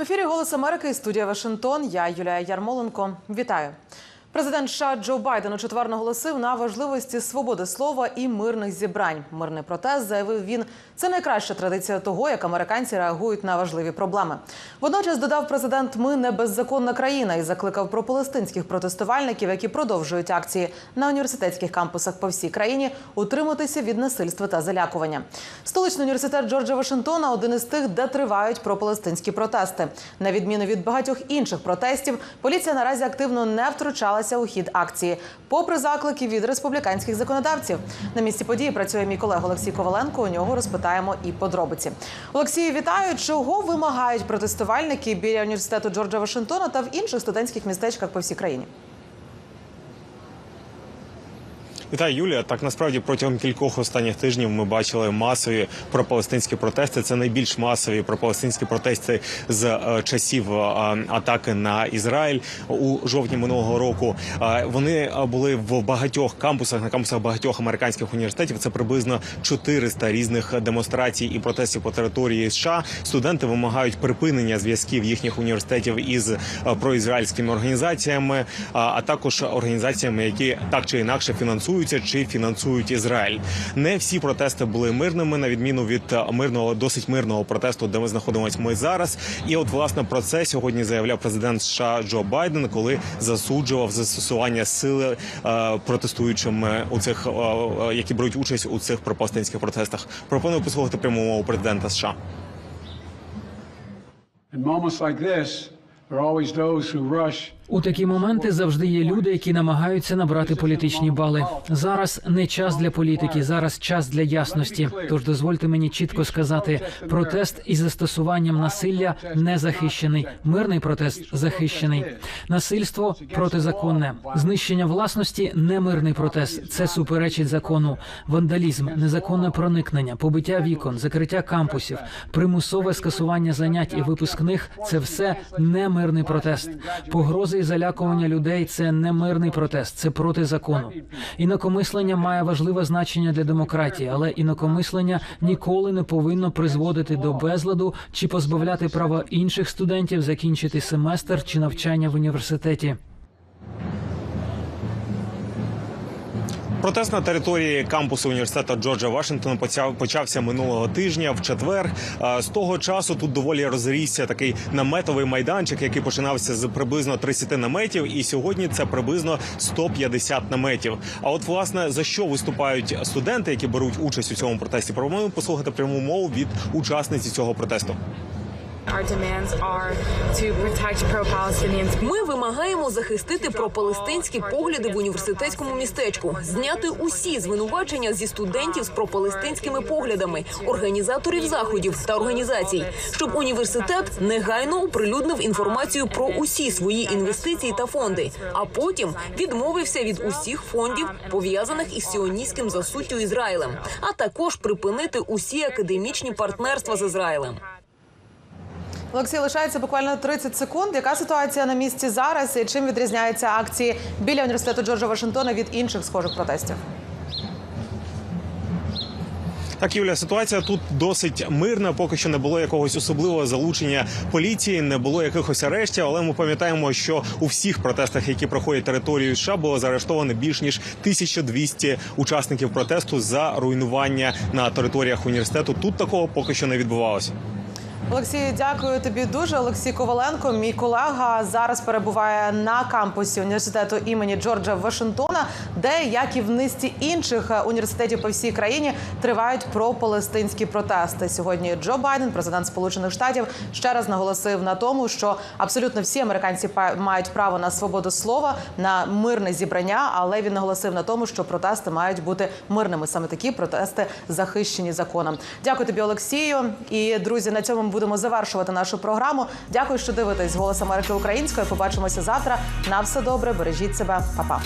В ефірі Голос Америки студія Вашингтон. Я Юлія Ярмоленко. Вітаю. Президент США Джо Байден у четвер наголосив на важливості свободи слова і мирних зібрань. Мирний протест заявив він. Це найкраща традиція того, як американці реагують на важливі проблеми. Водночас додав президент, ми не беззаконна країна і закликав про палестинських протестувальників, які продовжують акції на університетських кампусах по всій країні, утриматися від насильства та залякування. Столичний університет Джорджа Вашингтона один із тих, де тривають пропалестинські протести. На відміну від багатьох інших протестів, поліція наразі активно не втручалася у хід акції, попри заклики від республіканських законодавців. На місці події працює мій колега Олексій Коваленко. У нього розпитаємо і подробиці. Олексію, вітаю. Чого вимагають протестувальники біля університету Джорджа Вашингтона та в інших студентських містечках по всій країні? Вітаю, Юлія. Так насправді протягом кількох останніх тижнів ми бачили масові пропалестинські протести. Це найбільш масові пропалестинські протести з е, часів е, атаки на Ізраїль у жовтні минулого року. Е, вони були в багатьох кампусах, на кампусах багатьох американських університетів. Це приблизно 400 різних демонстрацій і протестів по території США. Студенти вимагають припинення зв'язків їхніх університетів із проізраїльськими організаціями, а, також організаціями, які так чи інакше фінансуються чи фінансують Ізраїль. Не всі протести були мирними, на відміну від е, мирного, досить мирного протесту, де ми знаходимося ми зараз. І от власне про це сьогодні заявляв президент США Джо Байден, коли засуджував застосування сили е, протестуючими у цих, е, е, які беруть участь у цих пропалестинських протестах. Пропоную послухати пряму мову президента США. In moments like this, there are always those who rush У такі моменти завжди є люди, які намагаються набрати політичні бали. Зараз не час для політики, зараз час для ясності. Тож дозвольте мені чітко сказати: протест із застосуванням насилля не захищений. Мирний протест захищений. Насильство протизаконне. Знищення власності не мирний протест. Це суперечить закону. Вандалізм, незаконне проникнення, побиття вікон, закриття кампусів, примусове скасування занять і випускних це все не мирний протест. Погрози і залякування людей це не мирний протест, це проти закону. Інакомислення має важливе значення для демократії, але інакомислення ніколи не повинно призводити до безладу чи позбавляти права інших студентів закінчити семестр чи навчання в університеті. Протест на території кампусу університету Джорджа Вашингтона почав- почався минулого тижня в четвер. Е, З того часу тут доволі розрісся такий наметовий майданчик, який починався з приблизно 30 наметів, і сьогодні це приблизно 150 наметів. А от власне за що виступають студенти, які беруть участь у цьому протесті? Пропоную послухати пряму мову від учасниці цього протесту. Ми вимагаємо захистити пропалестинські погляди в університетському містечку, зняти усі звинувачення зі студентів з пропалестинськими поглядами, організаторів заходів та організацій, щоб університет негайно оприлюднив інформацію про усі свої інвестиції та фонди, а потім відмовився від усіх фондів, пов'язаних із сіоністським засуттю Ізраїлем, а також припинити усі академічні партнерства з Ізраїлем. Олексій, лишається буквально 30 секунд. Яка ситуація на місці зараз і чим відрізняються акції біля університету Джорджа Вашингтона від інших схожих протестів? Так, Юля, ситуація тут досить мирна. Поки що не було якогось особливого залучення поліції, не було якихось арештів. Але ми пам'ятаємо, що у всіх протестах, які проходять територією США, було заарештовано більш ніж 1200 учасників протесту за руйнування на територіях університету. Тут такого поки що не відбувалося. Олексій, дякую тобі дуже. Олексій Коваленко, мій колега, зараз перебуває на кампусі університету імені Джорджа Вашингтона, де, як і в низці інших е, університетів по всій країні, тривають пропалестинські протести. Сьогодні Джо Байден, президент Сполучених Штатів, ще раз наголосив на тому, що абсолютно всі американці мають право на свободу слова, на мирне зібрання, але він наголосив на тому, що протести мають бути мирними. Саме такі протести захищені законом. Дякую тобі, Олексію. І друзі, на цьому будемо завершувати нашу програму. Дякую, що дивитесь «Голос Америки українською. Побачимося завтра. На все добре, бережіть себе, Па-па.